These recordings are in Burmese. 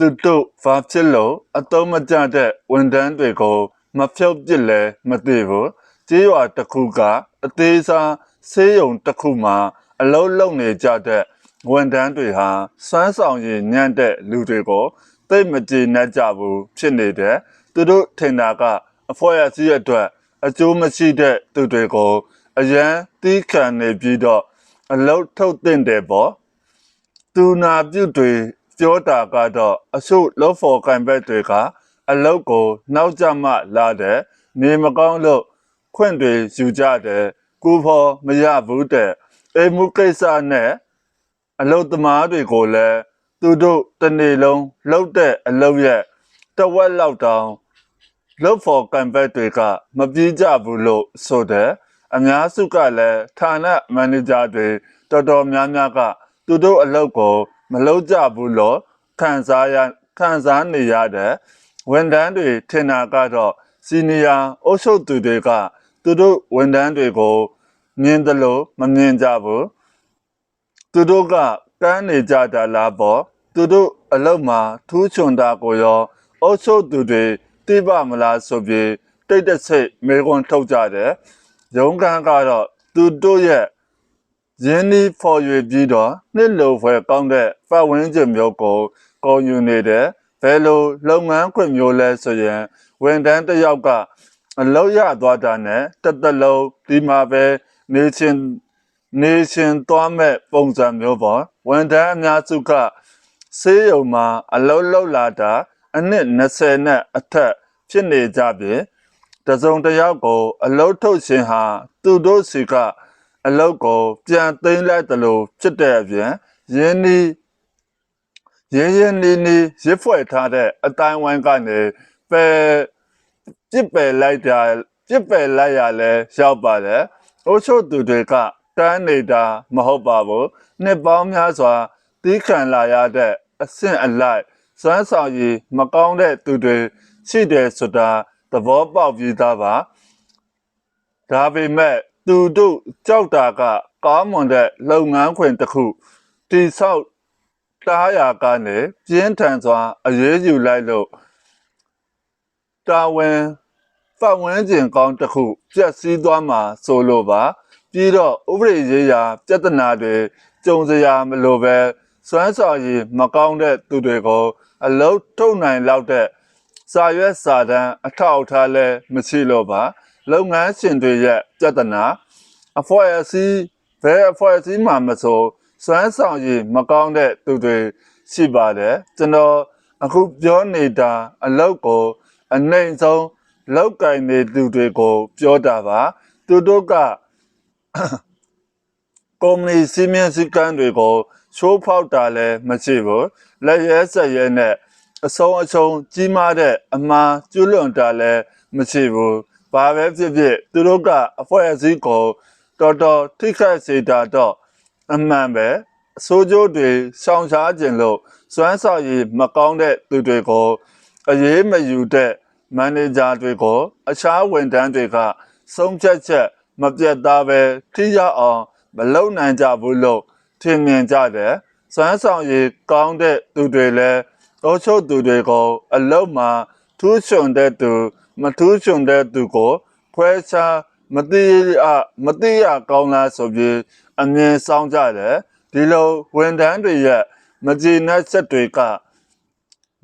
သူတို့ဘာဖြစ်လို့အတုံးမကျတဲ့ဝန်တန်းတွေကိုမဖြုတ်ပစ်လဲမသိဘူးကြေးရွာတစ်ခုကအသေးစားဆေးရုံတစ်ခုမှာအလုံးလုံးနေကြတဲ့ဝန်တန်းတွေဟာစွမ်းဆောင်ရည်ညံ့တဲ့လူတွေကိုသိပ်မကျေနပ်ကြဘူးဖြစ်နေတယ်သူတို့ထင်တာကအဖွဲအစည်းအတွက်အကျိုးမရှိတဲ့သူတွေကိုအရန်တီးခံနေပြီးတော့အလုံးထုတ်တင်တယ်ပေါ့သူနာပြုတ်တွေ ပြောတာကတော့အစုလောဖော်ကံဘက်တွေကအလုတ်ကိုနောက်ကျမှလာတယ်နေမကောင်းလို့ခွင့်တွေယူကြတယ်ကိုဖော်မရဘူးတဲ့အိမ်မှုကိစ္စနဲ့အလုတ်သမားတွေကိုလည်းသူတို့တစ်နေ့လုံးလှုပ်တဲ့အလုတ်ရဲ့တဝက်လောက်တောင်လုတ်ဖော်ကံဘက်တွေကမပြေးကြဘူးလို့ဆိုတယ်အများစုကလည်းဌာနမန်နေဂျာတွေတော်တော်များများကသူတို့အလုပ်ကို မလုပ်ကြဘူးလို့ခံစားရခံစားနေရတဲ့ဝန်ထမ်းတွေထင်တာကတော့စီနီယာအုပ်ချုပ်သူတွေကသူတို့ဝန်ထမ်းတွေကိုမြင်တယ်လို့မမြင်ကြဘူးသူတို့ကကမ်းနေကြတာလားပေါ့သူတို့အလုပ်မှာထူးချွန်တာကိုရောအုပ်ချုပ်သူတွေသိပါမလားဆိုပြီးတိတ်တဆိတ်မေခွန်းထုတ်ကြတယ်ရုံးခန်းကတော့သူတို့ရဲ့ ရင်းနှီးဖော်ရွေပြီးတော့နှစ်လိုဖွယ်ကောင်းတဲ့ပတ်ဝန်းကျင်မျိုးကိုကောင်းယူနေတယ်ဘယ်လိုလုပ်ငန်းခွင်မျိုးလဲဆိုရင်ဝန်ထမ်းတစ်ယောက်ကအလုပ်ရသွားတာနဲ့တစ်သက်လုံးဒီမှာပဲနေချင်းနေချင်းသွားမဲ့ပုံစံမျိုးပေါ့ဝန်ထမ်းအများစုကဆေးရုံမှာအလုပ်လုပ်လာတာအနှစ်20နဲ့အထက်ဖြစ်နေကြပြီတစုံတစ်ယောက်ကို အလုပ်ထုတ်ခြင်းဟာသူတို့စီက အလုတ်ကိုပြန်သိမ်းလိုက်တယ်လို့ဖြစ်တဲ့အပြင်ရင်းနှီးရင်းရင်းနှီးနှီးရစ်ဖွဲ့ထားတဲ့အတိုင်းဝိုင်းကနေပယ်ပြစ်ပယ်လိုက်တာပြစ်ပယ်လိုက်ရလဲရောက်ပါတယ်။အိုးချို့သူတွေကတန်းနေတာမဟုတ်ပါဘူး။နှစ်ပေါင်းများစွာတီးခံလာရတဲ့အဆင့်အလိုက်စွမ်းဆောင်ရည်မကောင်းတဲ့သူတွေရှိတယ်ဆိုတာသဘောပေါက်ပြီးသားပါ။ဒါပေမဲ့ သူတို့ကြောက်တာက ကောင်းမွန်တဲ့လုပ်ငန်းခွင်တစ်ခုတိဆောက်တားရာကနေပြင်းထန်စွာအရေးယူလိုက်လို့တာဝန်ပတ်ဝန်းကျင်ကောင်းတစ်ခုပြက်စီးသွားမှာဆိုလိုပါ ပြီးတော့ဥပဒေရေးရာပြဿနာတွေကြုံစရာမလိုပဲစွမ်းဆောင်ရည်မကောင်းတဲ့သူတွေကို အလုတ်ထုတ်နိုင်လောက်တဲ့စာရွက်စာတမ်းအထောက်အထားလည်းမရှိလို့ပါ လုပ်ငန်းရှင်တွေရဲ့ပြဿနာအဖွဲ့အစည်းဘယ်အဖွဲ့အစည်းမှမဆိုစွမ်းဆောင်ရည်မကောင်းတဲ့သူတွေရှိပါတယ်ကျွန်တော်အခုပြောနေတာအလုပ်ကိုအနိုင်ဆုံးလောက်ကင်နေသူတွေကို ပြောတာပါသူတို့ကကုမ္ပဏီစီမင်းစည်းကမ်းတွေကိုချိုးဖောက်တာလည်းမရှိဘူးလက်ရဲဆက်ရဲနဲ့အဆုံးအရှုံးကြီးမားတဲ့အမှားကျွလွန်တာလည်းမရှိဘူး ဘာပဲဖြစ်ဖြစ်သူတို့ကအဖွဲ့အစည်းကိုတော်တော်ထိခိုက်စေတာတော့အမှန်ပဲအစိုးကျိုးတွေရှောင်ရှားခြင်းလို့စွမ်းဆောင်ရည်မကောင်းတဲ့သူတွေကိုအရေးမယူတဲ့မန်နေဂျာတွေကိုအခြားဝန်ထမ်းတွေကဆုံးဖြတ်ချက်မပြတ်သားပဲထိရအောင်မလုပ်နိုင်ကြဘူးလို့ထင်မြင်ကြတယ်စွမ်းဆောင်ရည်ကောင်းတဲ့သူတွေလည်းတောချုပ်သူတွေကိုအလုံးမှာထူးချွန်တဲ့သူ မထူးချွန်တဲ့သူကိုခွဲခြားမတိအမတိရကောင်းလားဆိုပြီးအမြင်ဆောင်ကြတယ်ဒီလိုဝန်ထမ်းတွေရဲ့မကြည်နပ်ချက်တွေက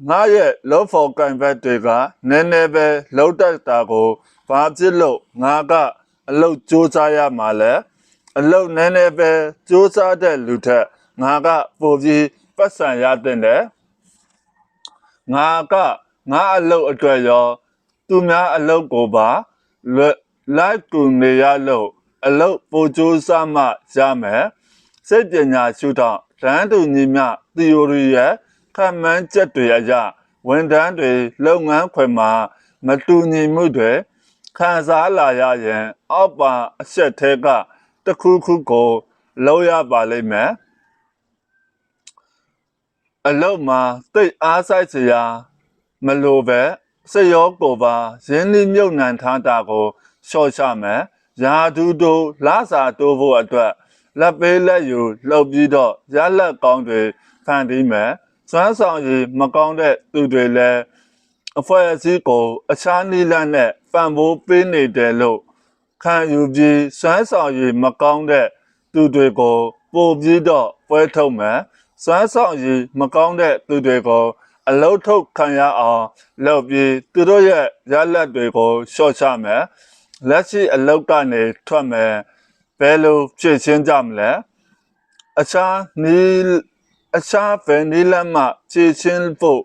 ငါရဲ့လောဖော်ကံဘက်တွေကနည်းနည်းပဲလောက်တတ်တာကိုဘာဖြစ်လို့ငါကအလုတ်စူးစမ်းရမှာလဲအလုတ်နည်းနည်းပဲစူးစမ်းတဲ့လူထက်ငါကပိုပြီးပတ်စံရတဲ့တယ်ငါကငါအလုတ်အတွက်ရော သူများအလုတ်ကိုပါလွတ်လိုက်ကူနေရလို့အလုတ်ပိုစူးစမ်းမှရမယ်စိတ်ပညာရှုထောင့်တန်းတူညီမျှ theory ရဲ့ခံမှန်းချက်တွေအရဝန်ထမ်းတွေလုပ်ငန်းခွင်မှာ မတူညီမှုတွေခံစားလာရရင် အောက်ပါအဆက်သေးကတစ်ခုခုကိုလောက်ရပါလိမ့်မယ်အလုတ်မှာတိတ်အားဆိုင်စရာမလိုပဲ စရောကိုပါရင်းနှီးမြုပ်နှံထားတာကိုရှော့ချမယ်ယာဒူတို့လာစာတိုးဖို့အတွက်လက်ပေးလက်ယူလှုပ်ပြီးတော့ရလက်ကောင်းတွေဖန်တီးမယ်စွမ်းဆောင်ရည်မကောင်းတဲ့သူတွေလည်းအဖွဲ့အစည်းကိုအခြားနည်းလမ်းနဲ့ပံ့ပိုးပေးနေတယ်လို့ခံယူပြီးစွမ်းဆောင်ရည်မကောင်းတဲ့သူတွေကိုပို့ပြီးတော့ပွဲထုတ်မယ်စွမ်းဆောင်ရည်မကောင်းတဲ့သူတွေကို အလုတ်ထုတ်ခံရအောင်လုပ်ပြီးသူတို့ရဲ့ရလက်တွေကိုရှော့ချမယ်လက်ရှိအလုတ်ကနေထွက်မယ်ဘယ်လိုဖြည့်ရှင်းကြမလဲအခြားနီးအခြားဘယ်နည်းလမ်းမှဖြည့်ရှင်းဖို့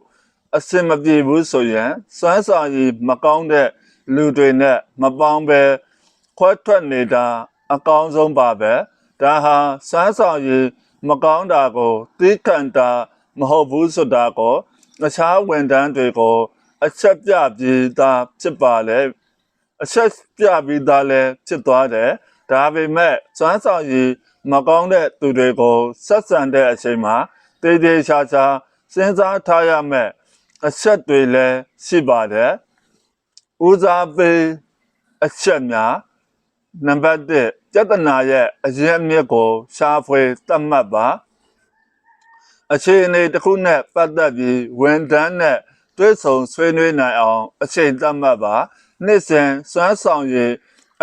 အစင်မပြေဘူးဆိုရင်စွမ်းဆောင်ရည်မကောင်းတဲ့လူတွေနဲ့မပေါင်းပဲခွဲထွက်နေတာအကောင်းဆုံးပါပဲဒါဟာစွမ်းဆောင်ရည်မကောင်းတာကိုသိခံတာမဟုတ်ဘူးဆိုတာကို အခြားဝန်ထမ်းတွေကိုအချက်ပြပြီးသားဖြစ်ပါလေအချက်ပြပြီးသားလည်းဖြစ်သွားတယ်ဒါပေမဲ့စွမ်းဆောင်ရည်မကောင်းတဲ့သူတွေကိုဆက်ဆံတဲ့အချိန်မှာတေးသေးချာချာစဉ်းစားထားရမယ်အချက်တွေလည်းရှိပါတယ်ဦးစားပေးအချက်များနံပါတ်1ပြဿနာရဲ့အရင်းမြစ်ကိုရှာဖွေသတ်မှတ်ပါ အခြေအနေတစ်ခုနဲ့ပတ်သက်ပြီးဝန်ထမ်းနဲ့တွဲဆုံဆွေးနွေးနိုင်အောင် အချိန်သတ်မှတ်ပါနှစ်စဉ်စွမ်းဆောင်ရည်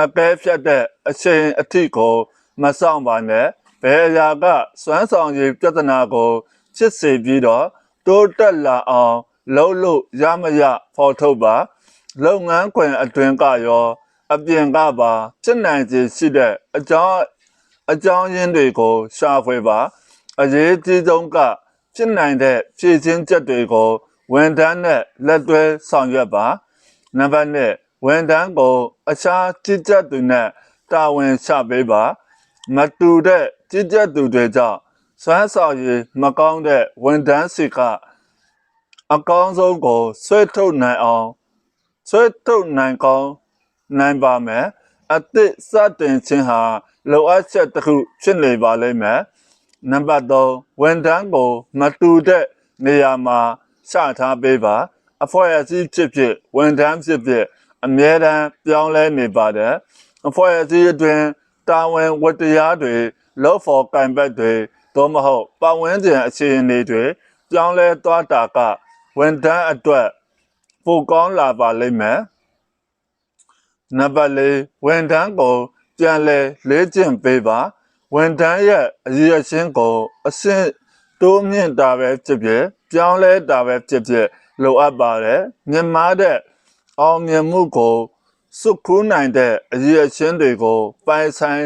အကဲဖြတ်တဲ့အချိန်အထိကိုမဆောင်ပါနဲ့ဘယ်အရာကစွမ်းဆောင်ရည်ပြဿနာကိုချစ်စေပြီးတော့တိုးတက်လာအောင်လှုပ်လို့ရမရဖော်ထုတ်ပါလုပ်ငန်းခွင်အတွင်းကရော အပြင်ကပါဖြစ်နိုင်ခြေရှိတဲ့အကြောင်းအကြောင်းရင်းတွေကိုရှာဖွေပါ အရေးကြီးဆုံးကဖြစ်နိုင်တဲ့ဖြည့်ချင်းချက်တွေကိုဝန်ထမ်းနဲ့လက်တွဲဆောင်ရွက်ပါနံပါတ်1ဝန်ထမ်းကိုအခြားကြီးကြပ်သူနဲ့တာဝန်ချပေးပါမတူတဲ့ကြီးကြပ်သူတွေကြောင့်စွမ်းဆောင်ရည်မကောင်းတဲ့ဝန်ထမ်းစီကအကောင်းဆုံးကိုဆွဲထုတ်နိုင်အောင်ဆွဲထုတ်နိုင်ကောင်းနိုင်ပါမယ်အသစ်စတင်ခြင်းဟာလိုအပ်ချက်တစ်ခုဖြစ်နေပါလိမ့်မယ် နံပါတ်3ဝန်ထမ်းကိုမတူတဲ့နေရာမှာချထားပေးပါ အဖွဲ့အစည်းဖြစ်ဖြစ်ဝန်ထမ်းဖြစ်ဖြစ်အမြဲတမ်းပြောင်းလဲနေပါတယ်အဖွဲ့အစည်းအတွင်းတာဝန်ဝတ္တရားတွေလောဖို့ကံဘက်တွေသို့မဟုတ်ပတ်ဝန်းကျင်အခြေအနေတွေပြောင်းလဲသွားတာကဝန်ထမ်းအတွက်ပိုကောင်းလာပါလိမ့်မယ်နံပါတ်၄ဝန်ထမ်းကိုပြန်လဲလေ့ကျင့်ပေးပါ ဝန်ထမ်းရဲ့အရည်အချင်းကိုအဆင့်တိုးမြင့်တာပဲဖြစ်ဖြစ်ပြောင်းလဲတာပဲဖြစ်ဖြစ်လိုအပ်ပါတယ်မြန်မာတဲ့အောင်မြင်မှုကိုစုခုနိုင်တဲ့အရည်အချင်းတွေကိုပိုင်ဆိုင်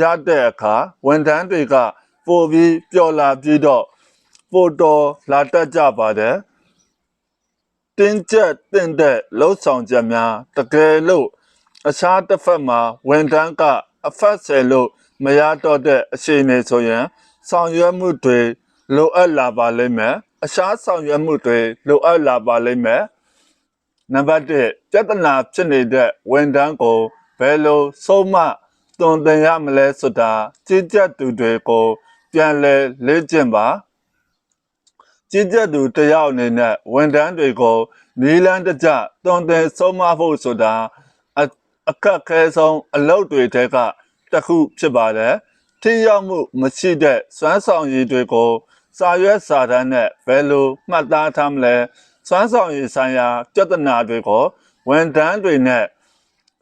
ရတဲ့အခါဝန်ထမ်းတွေကပိုပြီးပျော်လာပြီးတော့ပိုတော်လာတတ်ကြပါတယ်တင်းကျပ်တင့်တဲ့လှုပ်ဆောင်ချက်များတကယ်လို့အခြားတစ်ဖက်မှာဝန်ထမ်းကအဖက်ဆယ်လို့ မရတော့တဲ့အခြေအနေဆိုရင် ဆောင်ရွက်မှုတွေလိုအပ်လာပါလိမ့်မယ်အခြားဆောင်ရွက်မှုတွေလိုအပ်လာပါလိမ့်မယ်နံပါတ်1ပြဿနာဖြစ်နေတဲ့ဝန်ထမ်းကိုဘယ်လိုဆုံးမသွန်သင်ရမလဲဆိုတာကြီးကြပ်သူတွေကိုပြန်လဲလေ့ကျင့်ပါကြီးကြပ်သူတယောက်အနေနဲ့ဝန်ထမ်းတွေကိုနီလန်းတကြသွန်သင်ဆုံးမဖို့ဆိုတာအခက်ခဲဆုံးအလုပ်တွေတဲက တစ်ခုဖြစ်ပါတယ်ထိရောက်မှုမရှိတဲ့စွမ်းဆောင်ရည်တွေကိုစာရွက်စာတမ်းနဲ့ဘယ်လိုမှတ်သားထားမလဲစွမ်းဆောင်ရည်ဆိုင်ရာပြဿနာတွေကိုဝန်ထမ်းတွေနဲ့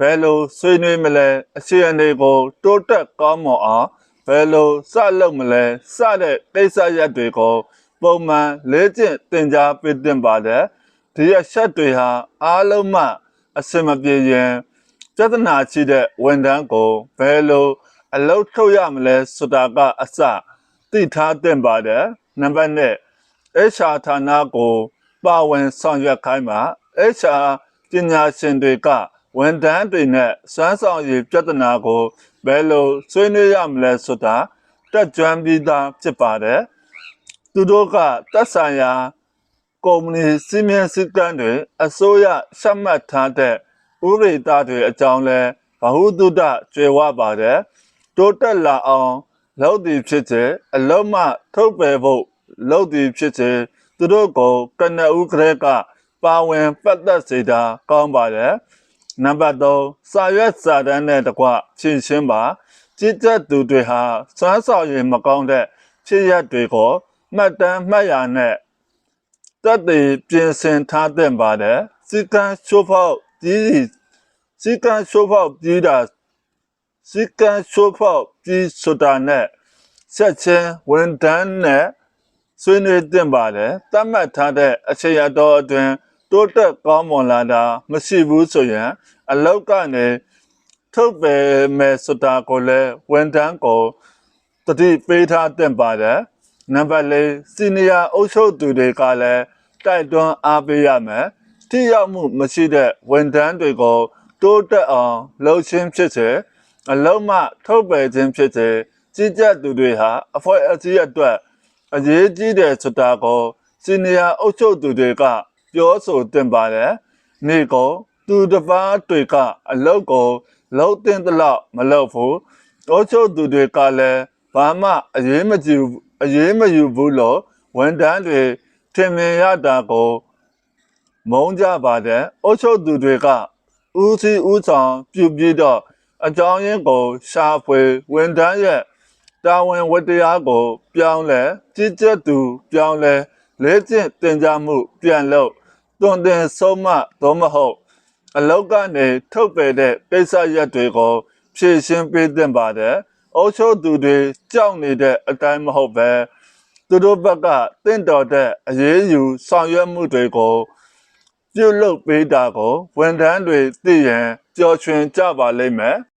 ဘယ်လိုဆွေးနွေးမလဲအခြေအနေကိုတိုးတက်ကောင်းမွန်အောင်ဘယ်လိုစလုပ်မလဲစတဲ့ကိစ္စရပ်တွေကို ပုံမှန်လေ့ကျင့်သင်ကြားပေးတင်ပါတယ်ဒီအချက်တွေဟာအားလုံးမှအစင်မပြေရင် ပြဿနာရှိတဲ့ဝန်ထမ်းကိုဘယ်လိုအလုပ်ထုတ်ရမလဲဆိုတာကအစသိထားသင့်ပါတယ်နံပါတ်1 HR ဌာနကိုပါဝင်ဆောင်ရွက်ခိုင်းပါ HR ပညာရှင်တွေကဝန်ထမ်းတွေနဲ့စွမ်းဆောင်ရည်ပြဿနာကိုဘယ်လိုဆွေးနွေးရမလဲဆိုတာတက်ကြွပြီးသားဖြစ်ပါတယ်သူတို့ကသက်ဆိုင်ရာကုမ္ပဏီစီမံစည်းကမ်းတွေအစိုးရရှမှတ်ထားတဲ့ ဥပဒေသားတွေအကြောင်းလဲဘဟုတုတကျွေဝပါတယ်တိုးတက်လာအောင်လုပ်သည်ဖြစ်စေအလုံးမထုတ်ပယ်ဖို့လုပ်သည်ဖြစ်စေသူတို့ကိုကနဦးကလေးကပါဝင်ပတ်သက်စေတာကောင်းပါတယ်နံပါတ်3စာရွက်စာတမ်းနဲ့တကွဖြည့်ရှင်းပါကြည်သက်သူတွေဟာစွမ်းဆောင်ရည်မကောင်းတဲ့ဖြစ်ရပ်တွေကိုမှတ်တမ်းမှတ်ရနဲ့တက်တည်ပြင်ဆင်ထားတဲ့ပါတယ်စီကံချိုးဖောက် ကြီးစီကံချိုးဖောက်ကြီးတာစီကံချိုးဖောက်ကြီးဆိုတာနဲ့ဆက်ချင်းဝန်တန်းနဲ့ဆွေးနွေးတင်ပါတယ်တတ်မှတ်ထားတဲ့အချိန်အတော်အတွင်းတိုးတက်ကောင်းမွန်လာတာမရှိဘူးဆိုရင် အလောက်ကနေထုတ်ပယ်မယ်ဆိုတာကိုလည်းဝန်ထမ်းကိုတတိပေးထားတင်ပါတယ်နံပါတ်၄စီနီယာအုပ်ချုပ်သူတွေကလည်းတိုက်တွန်းအားပေးရမယ် ထိရောက်မှုမရှိတဲ့ဝန်ထမ်းတွေကိုတိုးတက်အောင်လှုပ်ရှင်းဖြစ်စေအလုံးမထုတ်ပယ်ခြင်းဖြစ်စေကြီးကြပ်သူတွေဟာအဖွဲ့အစည်းအတွက်အရေးကြီးတယ်ဆိုတာကိုစီနီယာအုပ်ချုပ်သူတွေကပြောဆိုတင်ပါတယ်နေကိုသူတစ်ပါးတွေကအလောက်ကိုလှုပ်တင်တလောက်မလှုပ်ဘူးအုပ်ချုပ်သူတွေကလည်းဘာမှအရေးမကြည့်ဘူးအရေးမယူဘူးလို့ဝန်တန်းတွေထင်မြင်ရတာကို မုန်းကြပါတယ်အုပ်ချုပ်သူတွေကဦးစီးဦးဆောင်ပြုပြီးတော့အကြောင်းရင်းကိုရှာဖွေဝန်တန်းရဲ့တာဝန်ဝတ္တရားကို ပြောင်းလဲကြီးကြပ်သူ ပြောင်းလဲလေးကျင့်တင်ကြမှု ပြန်လို့တွင်တင်ဆုံးမသို့မဟုတ် အလောက်ကနေထုတ်ပယ်တဲ့ကိစ္စရပ်တွေကို ဖြည့်ရှင်းပေးတင်ပါတယ်။အုပ်ချုပ်သူတွေကြောက်နေတဲ့အတိုင်းမဟုတ်ပဲသူတို့ဘက်ကတင့်တော်တဲ့အရေးယူဆောင်ရွက်မှုတွေကို ပြုလုပ်ပေးတာကိုဝန်ထမ်းတွေသိရင်ကြော်ချွင်ကြပါလိမ့်မယ်။